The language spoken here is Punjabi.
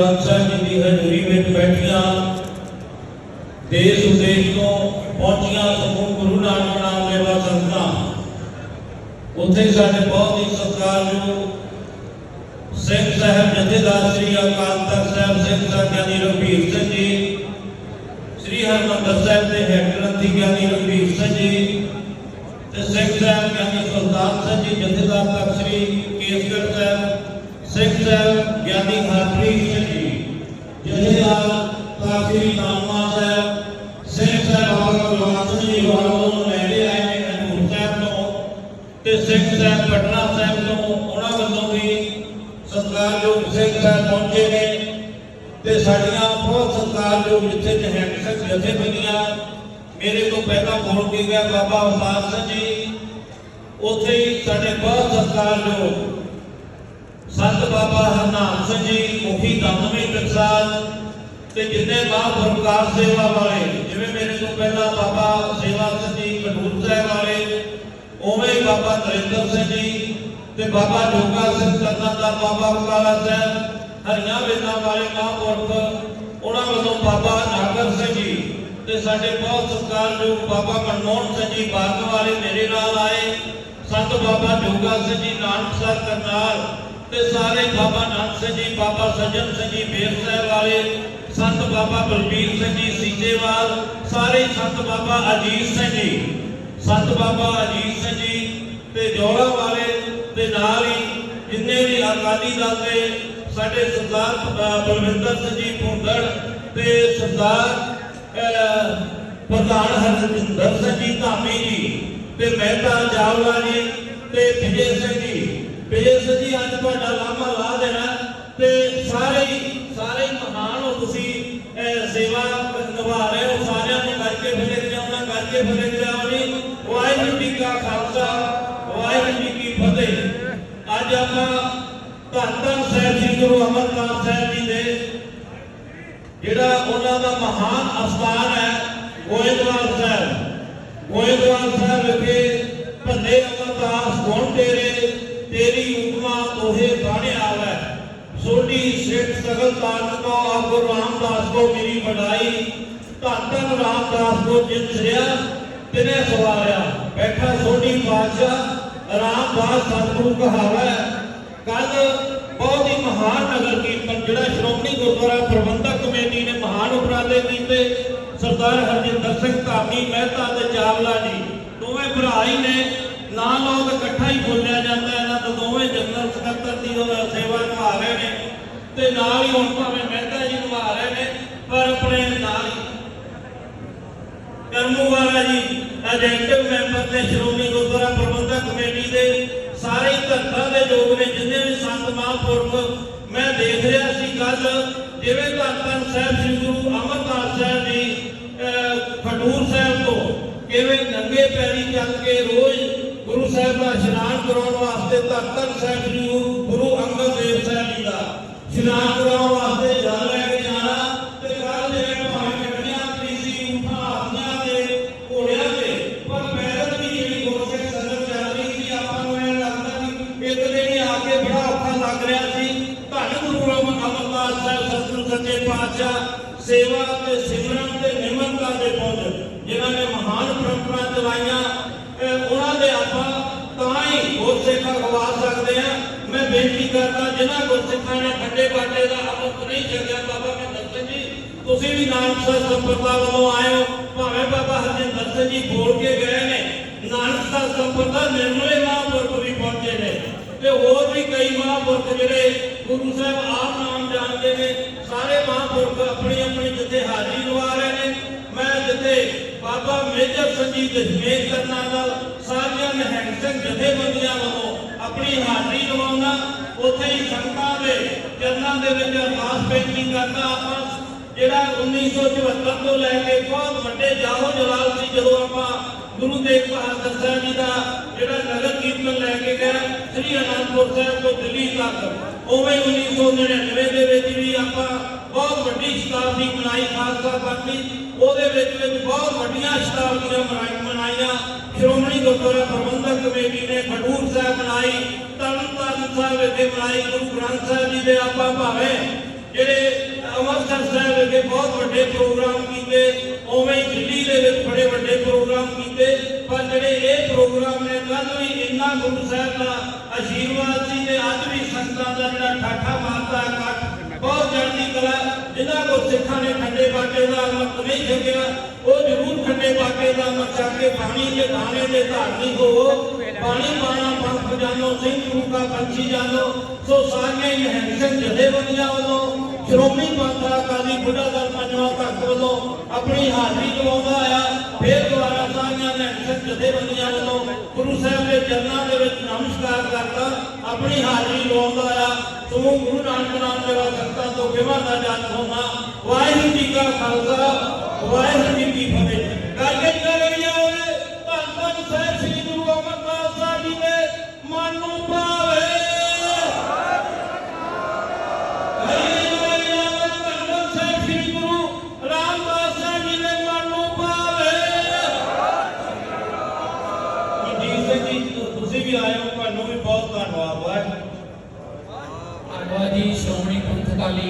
ਸਾਹਿਬ ਜੀ ਦੀ ਹਜ਼ੂਰੀ ਵਿੱਚ ਬੈਠੀਆਂ ਦੇਸ਼ ਵਿਦੇਸ਼ ਤੋਂ ਪਹੁੰਚੀਆਂ ਸਮੂਹ ਗੁਰੂ ਨਾਨਕ ਨਾਮ ਲੈਵਾ ਸੰਗਤਾਂ ਉੱਥੇ ਸਾਡੇ ਬਹੁਤ ਹੀ ਸਤਿਕਾਰਯੋਗ ਸਿੰਘ ਸਾਹਿਬ ਜਥੇਦਾਰ ਸ੍ਰੀ ਅਕਾਲ ਤਖਤ ਸਾਹਿਬ ਸਿੰਘ ਸਾਹਿਬ ਗਿਆਨੀ ਰਘਬੀਰ ਸਿੰਘ ਜੀ ਸ੍ਰੀ ਹਰਿਮੰਦਰ ਸਾਹਿਬ ਦੇ ਹੈਡ ਗ੍ਰੰਥੀ ਗਿਆਨੀ ਰਘਬੀਰ ਸਿੰਘ ਜੀ ਤੇ ਸਿੰਘ ਸਾਹਿਬ ਗਿਆਨੀ ਸੁਲਤਾਨ ਸਿੰਘ ਜੀ ਜਥੇਦਾਰ ਤਖਤ ਸ੍ਰੀ ਕੇਸਗੜ੍ਹ ਸਾਹਿਬ ਸਿੰਘ ਸਾਹਿਬ ਗਿਆਨੀ ਹਰਪ੍ਰੀਤ ਜੀ ਜਥੇਦਾਰ ਤਖਤ ਨਾਮਾ ਸਾਹਿਬ ਸਿੰਘ ਸਾਹਿਬ ਬਾਬਾ ਗੁਰਵਾਨ ਜੀ ਵਾਲੋਂ ਨੂੰ ਆਏ ਨੇ ਹਨੂਰ ਸਾਹਿਬ ਤੋਂ ਤੇ ਸਿੰਘ ਸਾਹਿਬ ਪਟਨਾ ਸਾਹਿਬ ਤੋਂ, ਉਹਨਾਂ ਵੱਲੋਂ ਵੀ ਸਤਿਕਾਰਯੋਗ ਸਿੰਘ ਸਾਹਿਬ ਪਹੁੰਚੇ ਨੇ ਤੇ ਸਾਡੀਆਂ ਬਹੁਤ ਸਤਿਕਾਰਯੋਗ ਜਿੱਥੇ ਜਹੈਂਟ ਜਥੇਬੰਦੀਆਂ ਮੇਰੇ ਤੋਂ ਪਹਿਲਾਂ ਬੋਲ ਕੇ ਗਿਆ ਬਾਬਾ ਅਵਤਾਰ ਸਿੰਘ ਜੀ, ਉੱਥੇ ਸਾਡੇ ਬਹੁਤ ਸਤਿਕਾਰਯੋਗ ਸੰਤ ਬਾਬਾ ਹਰਨਾਮ ਸਿੰਘ ਜੀ, ਮੁਖੀ ਦਮਦਮੀ ਟਕਸਾਲ ਤੇ ਜਿੰਨੇ ਮਹਾਂਪੁਰਕਾਰ ਸੇਵਾ ਵਾਲੇ, ਜਿਵੇਂ ਮੇਰੇ ਤੋਂ ਪਹਿਲਾਂ ਬਾਬਾ ਸੇਵਾ ਸਿੰਘ ਜੀ ਕਟੂਰ ਸਾਹਿਬ ਵਾਲੇ, ਉਵੇਂ ਬਾਬਾ ਨਰਿੰਦਰ ਸਿੰਘ ਜੀ ਤੇ ਬਾਬਾ ਜੋਗਾ ਸਿੰਘ ਕਰਨਾ ਦਾ ਬਾਬਾ ਬਕਾਲਾ ਸਾਹਿਬ, ਹਰੀਆਂ ਵੇਦਾਂ ਵਾਲੇ ਮਹਾਂਪੁਰਖ ਉਹਨਾਂ ਵੱਲੋਂ ਬਾਬਾ ਨਾਗਰ ਸਿੰਘ ਜੀ ਤੇ ਸਾਡੇ ਬਹੁਤ ਸਤਿਕਾਰਯੋਗ ਬਾਬਾ ਮਨਮੋਹਨ ਸਿੰਘ ਜੀ ਬਾਗ ਵਾਲੇ ਮੇਰੇ ਨਾਲ ਆਏ। ਸੰਤ ਬਾਬਾ ਜੋਗਾ ਸਿੰਘ ਜੀ, ਨਾਨਕਸਰ ਕਰਨਾਲ ਤੇ ਸਾਰੇ ਬਾਬਾ ਨਾਨਕ ਸਿੰਘ ਜੀ, ਬਾਬਾ ਸੱਜਣ ਸਿੰਘ ਜੀ, ਮੇਰ ਸਾਹਿਬ ਵਾਲੇ, ਸੰਤ ਬਾਬਾ ਬਲਬੀਰ ਸਿੰਘ ਜੀ, ਸੀਚੇਵਾਲ, ਸਾਰੇ ਸੰਤ ਬਾਬਾ ਅਜੀਤ ਸਿੰਘ ਜੀ, ਸੰਤ ਬਾਬਾ ਅਜੀਤ ਸਿੰਘ ਜੀ ਤੇ ਜੋੜਾ ਵਾਲੇ ਤੇ ਨਾਲ ਹੀ ਜਿੰਨੇ ਵੀ ਅਕਾਲੀ ਦਲ ਦੇ ਸਾਡੇ ਸਰਦਾਰ ਬਲਵਿੰਦਰ ਸਿੰਘ ਜੀ ਭੁੰਦੜ ਤੇ ਸਰਦਾਰ ਪ੍ਰਧਾਨ ਹਰਜਿੰਦਰ ਸਿੰਘ ਜੀ ਧਾਮੀ ਜੀ ਤੇ ਮਹਿਤਾ ਜਾਵਲਾ ਜੀ ਤੇ ਵਿਜੇ ਸਿੰਘ ਜੀ। ਵਿਜੇ ਜੀ ਅੱਜ ਤੁਹਾਡਾ ਲਾਮਾ ਲਾ ਦੇਣਾ ਤੇ ਸਾਰੇ ਸਾਰੇ ਮਹਾਨ ਹੋ ਤੁਸੀਂ ਸੇਵਾ ਨਿਭਾ ਰਹੇ ਹੋ। ਸਾਰਿਆਂ ਨੂੰ ਕਰਕੇ ਫਿਰੇ ਜਾਉਣਾ ਕਰਕੇ ਫਿਰੇ ਜਾਉਣੀ ਵਾਹਿਗੁਰੂ ਜੀ ਕਾ ਖਾਲਸਾ, ਵਾਹਿਗੁਰੂ ਜੀ ਕੀ ਫਤਿਹ। ਅੱਜ ਆਪਾਂ ਧੰਨ ਧੰਨ ਸਾਹਿਬ ਜੀ, ਗੁਰੂ ਅਮਰਨਾਥ ਸਾਹਿਬ ਜੀ ਦੇ ਜਿਹੜਾ ਉਹਨਾਂ ਦਾ ਮਹਾਨ ਅਸਥਾਨ ਹੈ, ਗੋਇੰਦਵਾਲ ਸਾਹਿਬ। ਗੋਇੰਦਵਾਲ ਸਾਹਿਬ ਵਿਖੇ ਭੰਨੇ ਅਮਰਦਾਸ ਗੁਣ ਤੇਰੇ ਤੇਰੀ ਉਪਮਾ ਤੋਹੇ ਬਾਣੇ ਆਵੈ। ਸੋਢੀ ਸਿੱਖ ਸਗਲ ਤਾਰਨ ਕੋ ਆਪ ਰਾਮਦਾਸ ਕੋ ਮੇਰੀ ਵਡਾਈ। ਧੰਨ ਧੰਨ ਰਾਮਦਾਸ ਕੋ ਜਿਤ ਸਿਆ ਤਿਨੇ ਸਵਾਰਿਆ। ਬੈਠਾ ਸੋਢੀ ਬਾਦਸ਼ਾਹ ਰਾਮਦਾਸ ਸਤਿਗੁਰੂ ਕਹਾਵੈ। ਕੱਲ ਬਹੁਤ ਹੀ ਮਹਾਨ ਨਗਰ ਕੀਰਤਨ, ਜਿਹੜਾ ਸ਼੍ਰੋਮਣੀ ਗੁਰਦੁਆਰਾ ਪ੍ਰਬੰਧਕ ਕਮੇਟੀ ਨੇ ਮਹਾਨ ਉਪਰਾਲੇ ਕੀਤੇ। ਸਰਦਾਰ ਹਰਜਿੰਦਰ ਸਿੰਘ ਧਾਮੀ ਮਹਿਤਾ ਤੇ ਚਾਵਲਾ ਜੀ, ਦੋਵੇਂ ਭਰਾ ਹੀ ਨੇ। ਨਾਂ ਲੋਕ ਇਕੱਠਾ ਹੀ ਬੋਲਿਆ ਜਾਂਦਾ ਸੇਵਾ ਨਿਭਾ ਰਹੇ ਨੇ ਤੇ ਨਾਲ ਹੀ ਹੁਣ ਭਾਵੇਂ ਮਹਿਤਾ ਜੀ ਨਿਭਾ ਰਹੇ ਨੇ ਪਰ ਆਪਣੇ ਨਾਲ ਹੀ। ਕਰਮੂ ਵਾਲਾ ਜੀ ਐਜੈਂਟਿਵ ਮੈਂਬਰ ਤੇ ਸ਼੍ਰੋਮਣੀ ਗੁਰਦੁਆਰਾ ਪ੍ਰਬੰਧਕ ਕਮੇਟੀ ਦੇ ਸਾਰੇ ਹੀ ਧਰਤਾਂ ਦੇ ਲੋਕ ਨੇ ਜਿੰਨੇ ਵੀ ਸੰਤ ਮਹਾਂਪੁਰਖ ਮੈਂ ਦੇਖ ਰਿਹਾ ਸੀ ਕੱਲ ਜਿਵੇਂ ਧੰਨ ਸਾਹਿਬ ਸ੍ਰੀ ਗੁਰੂ ਅਮਰਦਾਸ ਸਾਹਿਬ ਜੀ ਅਹ, ਖਡੂਰ ਸਾਹਿਬ ਤੋਂ ਕਿਵੇਂ ਨੰਗੇ ਪੈਰੀ ਚੱਲ ਕੇ ਰੋਜ਼ ਗੁਰੂ ਸਾਹਿਬ ਦਾ ਇਸ਼ਨਾਨ ਕਰਾਉਣ ਵਾਸਤੇ ਧੰਨ ਧੰਨ ਸਾਹਿਬ ਸ੍ਰੀ ਗੁਰੂ ਅੰਗਦ ਦੇਵ ਸਾਹਿਬ ਜੀ ਦਾ ਇਸ਼ਨਾਨ ਕਰਾਉਣ ਵਾਸਤੇ ਜਲ ਲੈ ਕੇ ਜਾਣਾ ਤੇ ਕੱਲ ਜਿਵੇਂ ਭਾਵੇਂ ਗੱਡੀਆਂ ਤੀਸੀ ਉਠਾ ਹਾਥੀਆਂ ਤੇ, ਘੋੜਿਆਂ ਤੇ, ਪਰ ਪੈਦਲ ਵੀ ਜਿਹੜੀ ਗੁਰਸਿੱਖ ਸੰਗਤ ਚੱਲ ਰਹੀ ਸੀ, ਆਪਾਂ ਨੂੰ ਇਹ ਲੱਗਦਾ ਵੀ ਇੱਕ ਦਿਨ ਆ ਕੇ ਬੜਾ ਔਖਾ ਲੱਗ ਰਿਹਾ ਸੀ। ਧੰਨ ਗੁਰੂ ਅਮਰ ਅਮਰਦਾਸ ਸਾਹਿਬ, ਸਤਿਗੁਰੂ ਸੱਚੇ ਪਾਤਸ਼ਾਹ, ਸੇਵਾ ਤੇ ਸਿਮਰਨ ਤੇ ਨਿਮਰਤਾ ਦੇ ਪੁੰਜ ਜਿਨ੍ਹਾਂ ਨੇ ਮਹਾਨ ਪਰੰਪਰਾ ਚਲਾਈਆਂ ਉਹਨਾਂ ਦੇ ਆਪਾਂ ਤਾਂ ਹੀ ਗੁਰਸਿੱਖ ਅਖਵਾ ਸਕਦੇ ਆ ਮੈਂ ਬੇਨਤੀ ਕਰਦਾ, ਜਿਨ੍ਹਾਂ ਗੁਰਸਿੱਖਾਂ ਨੇ ਖੱਡੇ ਬਾਟੇ ਦਾ ਅਮਰਤ ਨਹੀਂ ਛਕਿਆ, ਬਾਬਾ ਮਹਿੰਦਰ ਜੀ, ਤੁਸੀਂ ਵੀ ਨਾਨਕ ਸਾਹਿਬ ਸੰਪਰਦਾ ਵੱਲੋਂ ਆਏ ਹੋ। ਭਾਵੇਂ ਬਾਬਾ ਹਰਜਿੰਦਰ ਸਿੰਘ ਜੀ ਬੋਲ ਕੇ ਗਏ ਨੇ, ਨਾਨਕ ਸਾਹਿਬ ਸੰਪਰਦਾ ਨਿਰਮਲੇ ਮਹਾਂਪੁਰਖ ਵੀ ਪਹੁੰਚੇ ਨੇ। ਤੇ ਹੋਰ ਵੀ ਕਈ ਮਹਾਂਪੁਰਖ ਜਿਹੜੇ ਗੁਰੂ ਸਾਹਿਬ ਆਪ ਨਾਮ ਜਾਣਦੇ ਨੇ, ਸਾਰੇ ਮਹਾਂਪੁਰਖ ਆਪਣੀ ਆਪਣੀ ਜਿੱਥੇ ਹਾਜ਼ਰੀ ਲਵਾ ਰਹੇ ਨੇ। ਮੈਂ ਜਿੱਥੇ ਬਾਬਾ ਮੇਜਰ ਸਿੰਘ ਜੀ ਦਸ਼ਮੇਸ਼ ਕਰਨਾ ਨਾਲ ਸਾਰੀਆਂ ਨਿਹੰਗ ਸਿੰਘ ਜਥੇਬੰਦੀਆਂ ਵੱਲੋਂ ਆਪਣੀ ਹਾਜ਼ਰੀ ਲਵਾਉਣਾ ਉੱਥੇ ਹੀ ਸੰਗਤਾਂ ਦੇ ਚਰਨਾਂ ਦੇ ਵਿੱਚ ਅਰਦਾਸ ਬੇਨਤੀ ਕਰਦਾ ਆਪਾਂ। ਜਿਹੜਾ 1974 ਤੋਂ ਲੈ ਕੇ ਬਹੁਤ ਵੱਡੇ ਜਾਹੋ ਜਲਾਲ ਸੀ, ਜਦੋਂ ਆਪਾਂ ਗੁਰੂ ਤੇਗ ਬਹਾਦਰ ਸਾਹਿਬ ਜੀ ਦਾ ਜਿਹੜਾ ਨਗਰ ਕੀਰਤਨ ਲੈ ਕੇ ਗਏ ਸ੍ਰੀ ਅਨੰਦਪੁਰ ਸਾਹਿਬ ਤੋਂ ਦਿੱਲੀ ਤੱਕ, ਉਵੇਂ 1999 ਦੇ ਵਿੱਚ ਵੀ ਆਪਾਂ ਬਹੁਤ ਵੱਡੀ ਸ਼ਤਾਬਦੀ ਮਨਾਈ, ਖਾਲਸਾ ਪੰਥ ਉਹਦੇ ਵਿੱਚ ਵਿੱਚ ਬਹੁਤ ਵੱਡੀਆਂ ਸ਼ਤਾਬਦੀਆਂ ਮਨਾਈਆਂ। ਸ਼੍ਰੋਮਣੀ ਗੁਰਦੁਆਰਾ ਪ੍ਰਬੰਧਕ ਕਮੇਟੀ ਨੇ ਖਡੂਰ ਸਾਹਿਬ ਮਨਾਈ ਗੁਰੂ ਗ੍ਰੰਥ ਸਾਹਿਬ ਜੀ ਦੇ ਆਪਾਂ ਭਾਵੇਂ ਜਿਹੜੇ ਅੰਮ੍ਰਿਤਸਰ ਸਾਹਿਬ ਵਿਖੇ ਬਹੁਤ ਵੱਡੇ ਪ੍ਰੋਗਰਾਮ ਕੀਤੇ, ਉਵੇਂ ਹੀ ਦਿੱਲੀ ਦੇ ਵਿੱਚ ਬੜੇ ਵੱਡੇ ਪ੍ਰੋਗਰਾਮ ਕੀਤੇ, ਪਰ ਜਿਹੜੇ ਇਹ ਪ੍ਰੋਗਰਾਮ ਨੇ ਕੱਲ ਵੀ ਇੰਨਾ ਗੁਰੂ ਸਾਹਿਬ ਦਾ ਆਸ਼ੀਰਵਾਦ ਸੀ ਤੇ ਅੱਜ ਵੀ ਸੰਗਤਾਂ ਦਾ ਜਿਹੜਾ ਠਾਠਾ ਮਾਰਦਾ ਇਕੱਠ, ਬਹੁਤ ਜਲਦੀ ਕਲਾ, ਜਿਨ੍ਹਾਂ ਕੋ ਸਿੱਖਾਂ ਨੇ ਠੰਡੇ ਬਾਟੇ ਦਾ ਅੰਮ੍ਰਿਤ ਨਹੀਂ ਛਕਿਆ, ਉਹ ਜ਼ਰੂਰ ਠੰਡੇ ਬਾਟੇ ਦਾ ਅੰਮ੍ਰਿਤ ਛਕ ਕੇ ਪਾਣੀ ਦੇ ਦਾਣੇ ਦੇ ਧਾਰਮਿਕ ਹੋ ਪਾਣੀ ਪਾਣਾ ਪੰਥ ਜਾਨੋ ਸਿੰਘ ਗੁਰੂ ਕਾ ਪੰਛੀ ਜਾਨੋ ਸੋ ਸਾਰੀਆਂ ਹੀ ਹੈਂਸਨ ਜਥੇਬੰਦੀਆਂ ਵੱਲੋਂ, ਸ਼੍ਰੋਮਣੀ ਪੰਥ ਅਕਾਲੀ ਬੁੱਢਾ ਦਲ ਪੰਜਵਾਂ ਤਖਤ ਵੱਲੋਂ ਆਪਣੀ ਹਾਜ਼ਰੀ ਲਵਾਉਂਦਾ ਆ ਫਿਰ ਦੁਆਰਾ ਸਾਰੀਆਂ ਨੇ ਜਥੇਬੰਦੀਆਂ ਵੱਲੋਂ ਗੁਰੂ ਸਾਹਿਬ ਦੇ ਚਰਨਾਂ ਦੇ ਵਿੱਚ ਨਮਸਕਾਰ ਕਰਦਾ, ਆਪਣੀ ਹਾਜ਼ਰੀ ਲਵਾਉਂਦਾ ਆ ਸਮੂਹ ਗੁਰੂ ਨਾਨਕ ਨਾਮ ਦੇ ਸੰਗਤਾਂ ਤੋਂ ਵਿਵਾਹ ਦਾ ਜਨ ਹੋਣਾ ਵਾਹਿਗੁਰੂ ਜੀ ਕਾ ਖਾਲਸਾ, ਵਾਹਿਗੁਰੂ ਜੀ ਕੀ ਫਤਿਹ। ਕਰਕੇ ਧੰਨਵਾਦ ਵਾਹਿਗੁਰੂ। ਧੰਨਵਾਦ ਜੀ ਸ਼੍ਰੋਮਣੀ ਪੰਥ ਅਕਾਲੀ